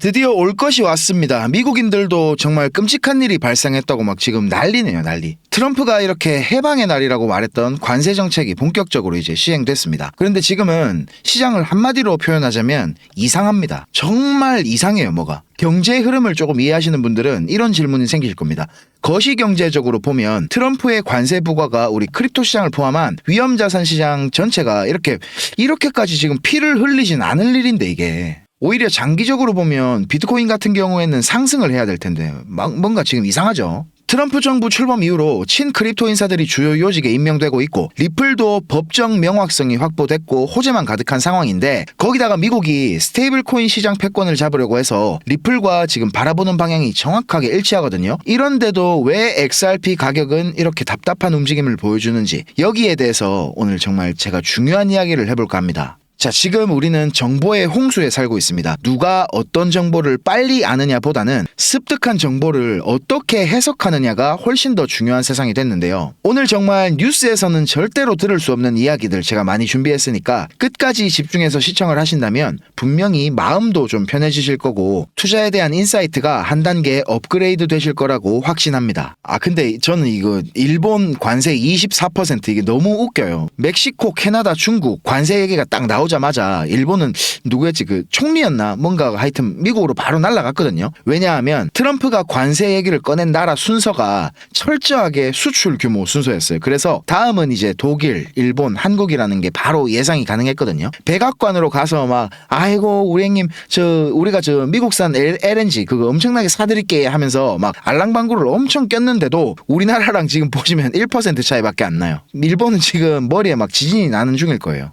드디어 올 것이 왔습니다. 미국인들도 정말 끔찍한 일이 발생했다고 막 지금 난리네요, 난리. 트럼프가 이렇게 해방의 날이라고 말했던 관세 정책이 본격적으로 이제 시행됐습니다. 그런데 지금은 시장을 한마디로 표현하자면 이상합니다. 정말 이상해요, 뭐가. 경제 흐름을 조금 이해하시는 분들은 이런 질문이 생기실 겁니다. 거시 경제적으로 보면 트럼프의 관세 부과가 우리 크립토 시장을 포함한 위험 자산 시장 전체가 이렇게 이렇게까지 지금 피를 흘리진 않을 일인데 이게 오히려 장기적으로 보면 비트코인 같은 경우에는 상승을 해야 될 텐데 막 뭔가 지금 이상하죠. 트럼프 정부 출범 이후로 친 크립토 인사들이 주요 요직에 임명되고 있고 리플도 법정 명확성이 확보됐고 호재만 가득한 상황인데 거기다가 미국이 스테이블 코인 시장 패권을 잡으려고 해서 리플과 지금 바라보는 방향이 정확하게 일치하거든요. 이런데도 왜 XRP 가격은 이렇게 답답한 움직임을 보여주는지 여기에 대해서 오늘 정말 제가 중요한 이야기를 해볼까 합니다. 자, 지금 우리는 정보의 홍수에 살고 있습니다. 누가 어떤 정보를 빨리 아느냐보다는 습득한 정보를 어떻게 해석하느냐가 훨씬 더 중요한 세상이 됐는데요. 오늘 정말 뉴스에서는 절대로 들을 수 없는 이야기들 제가 많이 준비했으니까 끝까지 집중해서 시청을 하신다면 분명히 마음도 좀 편해지실 거고 투자에 대한 인사이트가 한 단계 업그레이드 되실 거라고 확신합니다. 아, 근데 저는 이거 일본 관세 24% 이게 너무 웃겨요. 멕시코, 캐나다, 중국 관세 얘기가 딱 나오 자마자 일본은 누구였지 그 총리였나 뭔가 하여튼 미국으로 바로 날아갔거든요. 왜냐하면 트럼프가 관세 얘기를 꺼낸 나라 순서가 철저하게 수출 규모 순서였어요. 그래서 다음은 이제 독일, 일본, 한국이라는 게 바로 예상이 가능했거든요. 백악관으로 가서 막 아이고 우리 형님 저 우리가 저 미국산 LNG 그거 엄청나게 사드릴게 하면서 막 알랑방구를 엄청 꼈는데도 우리나라랑 지금 보시면 1% 차이밖에 안 나요. 일본은 지금 머리에 막 지진이 나는 중일 거예요.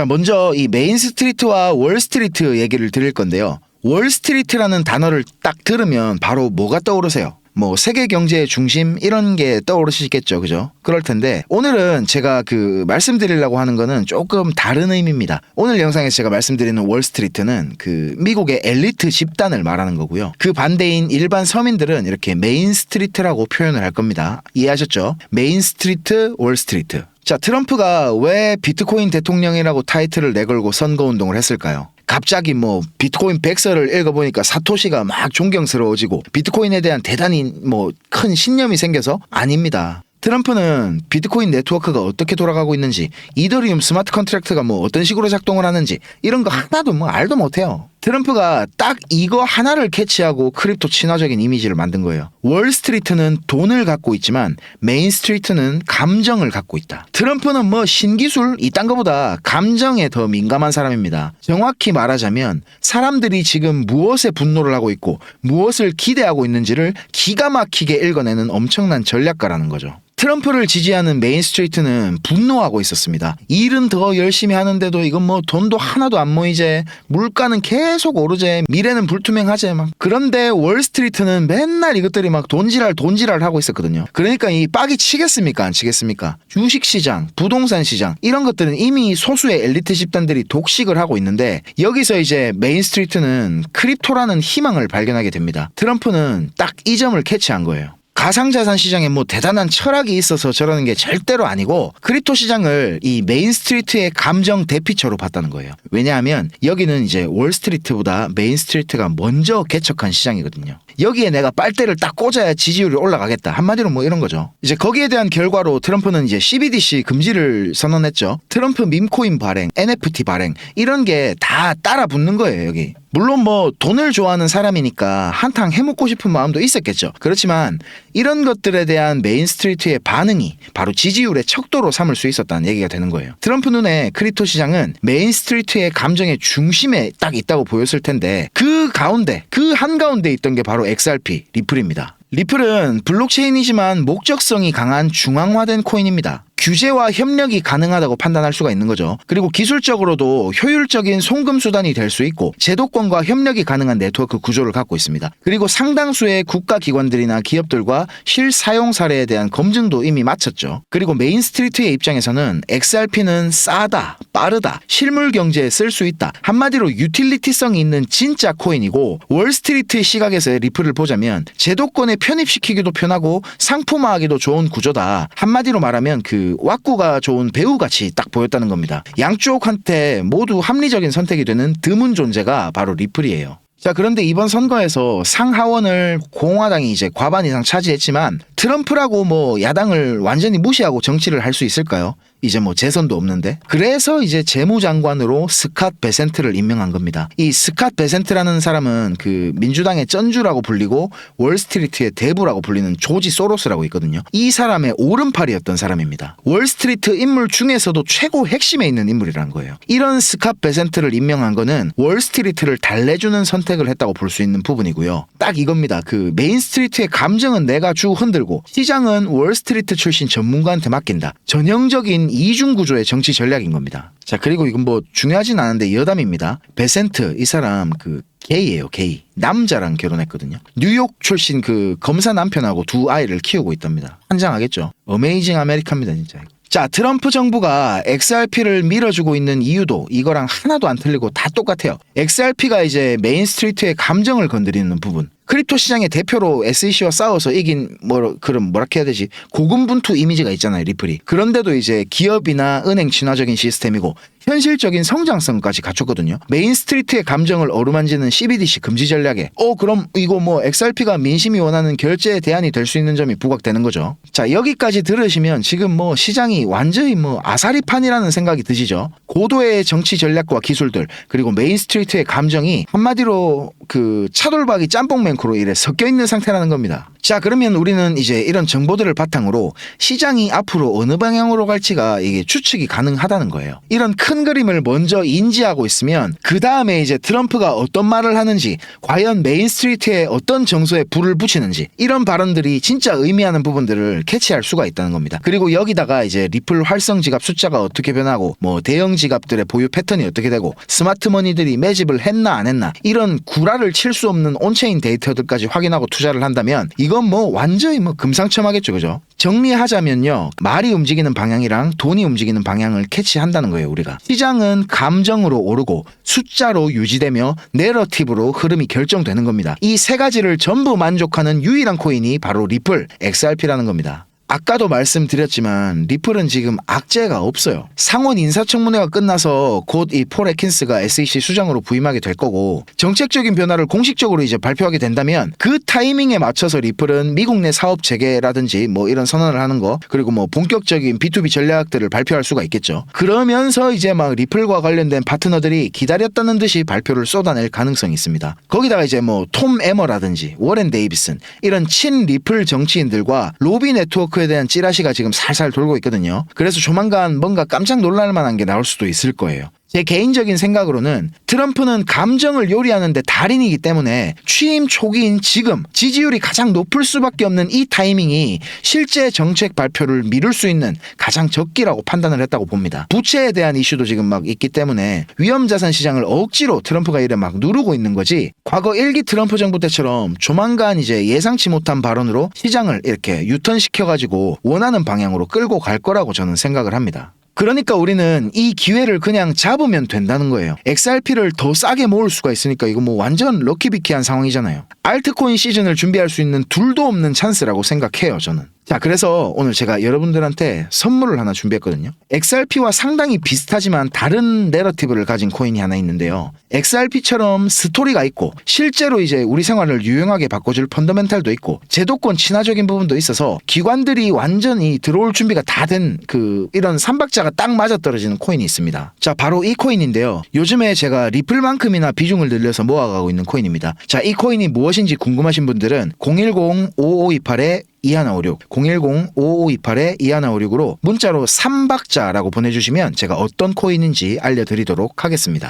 자, 먼저 이 메인 스트리트와 월 스트리트 얘기를 드릴 건데요. 월 스트리트라는 단어를 딱 들으면 바로 뭐가 떠오르세요? 뭐 세계 경제의 중심 이런 게 떠오르시겠죠. 그죠? 그럴 텐데 오늘은 제가 그 말씀드리려고 하는 거는 조금 다른 의미입니다. 오늘 영상에서 제가 말씀드리는 월 스트리트는 그 미국의 엘리트 집단을 말하는 거고요. 그 반대인 일반 서민들은 이렇게 메인 스트리트라고 표현을 할 겁니다. 이해하셨죠? 메인 스트리트, 월 스트리트. 자, 트럼프가 왜 비트코인 대통령이라고 타이틀을 내걸고 선거 운동을 했을까요? 갑자기 뭐 비트코인 백서를 읽어보니까 사토시가 막 존경스러워지고 비트코인에 대한 대단히 뭐 큰 신념이 생겨서 아닙니다. 트럼프는 비트코인 네트워크가 어떻게 돌아가고 있는지, 이더리움 스마트 컨트랙트가 뭐 어떤 식으로 작동을 하는지 이런 거 하나도 뭐 알도 못해요. 트럼프가 딱 이거 하나를 캐치하고 크립토 친화적인 이미지를 만든 거예요. 월스트리트는 돈을 갖고 있지만 메인스트리트는 감정을 갖고 있다. 트럼프는 뭐 신기술 이딴 거보다 감정에 더 민감한 사람입니다. 정확히 말하자면 사람들이 지금 무엇에 분노를 하고 있고 무엇을 기대하고 있는지를 기가 막히게 읽어내는 엄청난 전략가라는 거죠. 트럼프를 지지하는 메인 스트리트는 분노하고 있었습니다. 일은 더 열심히 하는데도 이건 뭐 돈도 하나도 안 모이제, 물가는 계속 오르제, 미래는 불투명하제 막. 그런데 월스트리트는 맨날 이것들이 막 돈지랄 돈지랄 하고 있었거든요. 그러니까 이 빡이 치겠습니까? 안 치겠습니까? 주식 시장, 부동산 시장 이런 것들은 이미 소수의 엘리트 집단들이 독식을 하고 있는데 여기서 이제 메인 스트리트는 크립토라는 희망을 발견하게 됩니다. 트럼프는 딱 이 점을 캐치한 거예요. 가상자산 시장에 뭐 대단한 철학이 있어서 저러는 게 절대로 아니고 크립토 시장을 이 메인스트리트의 감정 대피처로 봤다는 거예요. 왜냐하면 여기는 이제 월스트리트보다 메인스트리트가 먼저 개척한 시장이거든요. 여기에 내가 빨대를 딱 꽂아야 지지율이 올라가겠다. 한마디로 뭐 이런 거죠. 이제 거기에 대한 결과로 트럼프는 이제 CBDC 금지를 선언했죠. 트럼프 밈코인 발행, NFT 발행 이런 게 다 따라 붙는 거예요, 여기. 물론 뭐 돈을 좋아하는 사람이니까 한탕 해먹고 싶은 마음도 있었겠죠. 그렇지만 이런 것들에 대한 메인스트리트의 반응이 바로 지지율의 척도로 삼을 수 있었다는 얘기가 되는 거예요. 트럼프 눈에 크립토 시장은 메인스트리트의 감정의 중심에 딱 있다고 보였을 텐데 그 가운데 그 한가운데 있던 게 바로 XRP 리플입니다. 리플은 블록체인이지만 목적성이 강한 중앙화된 코인입니다. 규제와 협력이 가능하다고 판단할 수가 있는 거죠. 그리고 기술적으로도 효율적인 송금 수단이 될 수 있고 제도권과 협력이 가능한 네트워크 구조를 갖고 있습니다. 그리고 상당수의 국가 기관들이나 기업들과 실사용 사례에 대한 검증도 이미 마쳤죠. 그리고 메인스트리트의 입장에서는 XRP는 싸다, 빠르다, 실물 경제에 쓸 수 있다. 한마디로 유틸리티성이 있는 진짜 코인이고 월스트리트의 시각에서 리플을 보자면 제도권에 편입시키기도 편하고 상품화하기도 좋은 구조다. 한마디로 말하면 그 왁구가 좋은 배우 같이 딱 보였다는 겁니다. 양쪽한테 모두 합리적인 선택이 되는 드문 존재가 바로 리플이에요. 자, 그런데 이번 선거에서 상하원을 공화당이 이제 과반 이상 차지했지만 트럼프라고 뭐 야당을 완전히 무시하고 정치를 할 수 있을까요? 이제 뭐 재선도 없는데. 그래서 이제 재무장관으로 스캇 베센트를 임명한 겁니다. 이 스캇 베센트라는 사람은 그 민주당의 쩐주라고 불리고 월스트리트의 대부라고 불리는 조지 소로스라고 있거든요. 이 사람의 오른팔이었던 사람입니다. 월스트리트 인물 중에서도 최고 핵심에 있는 인물이라는 거예요. 이런 스캇 베센트를 임명한 거는 월스트리트를 달래주는 선택을 했다고 볼 수 있는 부분이고요. 딱 이겁니다. 그 메인스트리트의 감정은 내가 주 흔들고 시장은 월스트리트 출신 전문가한테 맡긴다. 전형적인 이중 구조의 정치 전략인 겁니다. 자 그리고 이건 뭐 중요하진 않은데 여담입니다. 베센트 이 사람 그 게이예요 게이. 남자랑 결혼했거든요. 뉴욕 출신 그 검사 남편하고 두 아이를 키우고 있답니다. 환장하겠죠? 어메이징 아메리카입니다 진짜. 자 트럼프 정부가 XRP를 밀어주고 있는 이유도 이거랑 하나도 안 틀리고 다 똑같아요. XRP가 이제 메인스트리트의 감정을 건드리는 부분 크립토 시장의 대표로 SEC와 싸워서 이긴 뭐 그럼 뭐라 해야 되지? 고군분투 이미지가 있잖아요 리플이. 그런데도 이제 기업이나 은행 친화적인 시스템이고 현실적인 성장성까지 갖췄거든요. 메인 스트리트의 감정을 어루만지는 CBDC 금지 전략에. 어 그럼 이거 뭐 XRP가 민심이 원하는 결제 대안이 될 수 있는 점이 부각되는 거죠. 자 여기까지 들으시면 지금 뭐 시장이 완전히 뭐 아사리판이라는 생각이 드시죠? 고도의 정치 전략과 기술들 그리고 메인 스트리트의 감정이 한마디로 그 차돌박이 짬뽕 맹 크로 이래 섞여 있는 상태라는 겁니다. 자 그러면 우리는 이제 이런 정보들을 바탕으로 시장이 앞으로 어느 방향으로 갈지가 이게 추측이 가능하다는 거예요. 이런 큰 그림을 먼저 인지하고 있으면 그 다음에 이제 트럼프가 어떤 말을 하는지 과연 메인스트리트에 어떤 정서에 불을 붙이는지 이런 발언들이 진짜 의미하는 부분들을 캐치할 수가 있다는 겁니다. 그리고 여기다가 이제 리플 활성 지갑 숫자가 어떻게 변하고 뭐 대형 지갑들의 보유 패턴이 어떻게 되고 스마트머니들이 매집을 했나 안 했나 이런 구라를 칠 수 없는 온체인 데이터들까지 확인하고 투자를 한다면 이건 뭐 완전히 뭐 금상첨화겠죠 그죠? 정리하자면요. 말이 움직이는 방향이랑 돈이 움직이는 방향을 캐치한다는 거예요 우리가. 시장은 감정으로 오르고 숫자로 유지되며 내러티브로 흐름이 결정되는 겁니다. 이 세 가지를 전부 만족하는 유일한 코인이 바로 리플 XRP라는 겁니다 아까도 말씀드렸지만 리플은 지금 악재가 없어요. 상원 인사청문회가 끝나서 곧 이 폴 에킨스가 SEC 수장으로 부임하게 될 거고 정책적인 변화를 공식적으로 이제 발표하게 된다면 그 타이밍에 맞춰서 리플은 미국 내 사업 재개라든지 뭐 이런 선언을 하는 거 그리고 뭐 본격적인 B2B 전략들을 발표할 수가 있겠죠. 그러면서 이제 막 리플과 관련된 파트너들이 기다렸다는 듯이 발표를 쏟아낼 가능성이 있습니다. 거기다가 이제 뭐 톰 에머라든지 워렌 데이비슨 이런 친 리플 정치인들과 로비 네트워크 트럼프에 대한 찌라시가 지금 살살 돌고 있거든요. 그래서 조만간 뭔가 깜짝 놀랄 만한 게 나올 수도 있을 거예요. 제 개인적인 생각으로는 트럼프는 감정을 요리하는데 달인이기 때문에 취임 초기인 지금 지지율이 가장 높을 수밖에 없는 이 타이밍이 실제 정책 발표를 미룰 수 있는 가장 적기라고 판단을 했다고 봅니다. 부채에 대한 이슈도 지금 막 있기 때문에 위험자산 시장을 억지로 트럼프가 이래 막 누르고 있는 거지 과거 일기 트럼프 정부 때처럼 조만간 이제 예상치 못한 발언으로 시장을 이렇게 유턴시켜가지고 원하는 방향으로 끌고 갈 거라고 저는 생각을 합니다. 그러니까 우리는 이 기회를 그냥 잡으면 된다는 거예요. XRP를 더 싸게 모을 수가 있으니까 이거 뭐 완전 럭키비키한 상황이잖아요. 알트코인 시즌을 준비할 수 있는 둘도 없는 찬스라고 생각해요, 저는. 자, 그래서 오늘 제가 여러분들한테 선물을 하나 준비했거든요. XRP와 상당히 비슷하지만 다른 내러티브를 가진 코인이 하나 있는데요. XRP처럼 스토리가 있고 실제로 이제 우리 생활을 유용하게 바꿔줄 펀더멘탈도 있고 제도권 친화적인 부분도 있어서 기관들이 완전히 들어올 준비가 다 된 그 이런 삼박자가 딱 맞아떨어지는 코인이 있습니다. 자, 바로 이 코인인데요. 요즘에 제가 리플만큼이나 비중을 늘려서 모아가고 있는 코인입니다. 자, 이 코인이 무엇인지 궁금하신 분들은 010-5528에 2156 010-5528에 2156으로 문자로 삼박자라고 보내주시면 제가 어떤 코인인지 알려드리도록 하겠습니다.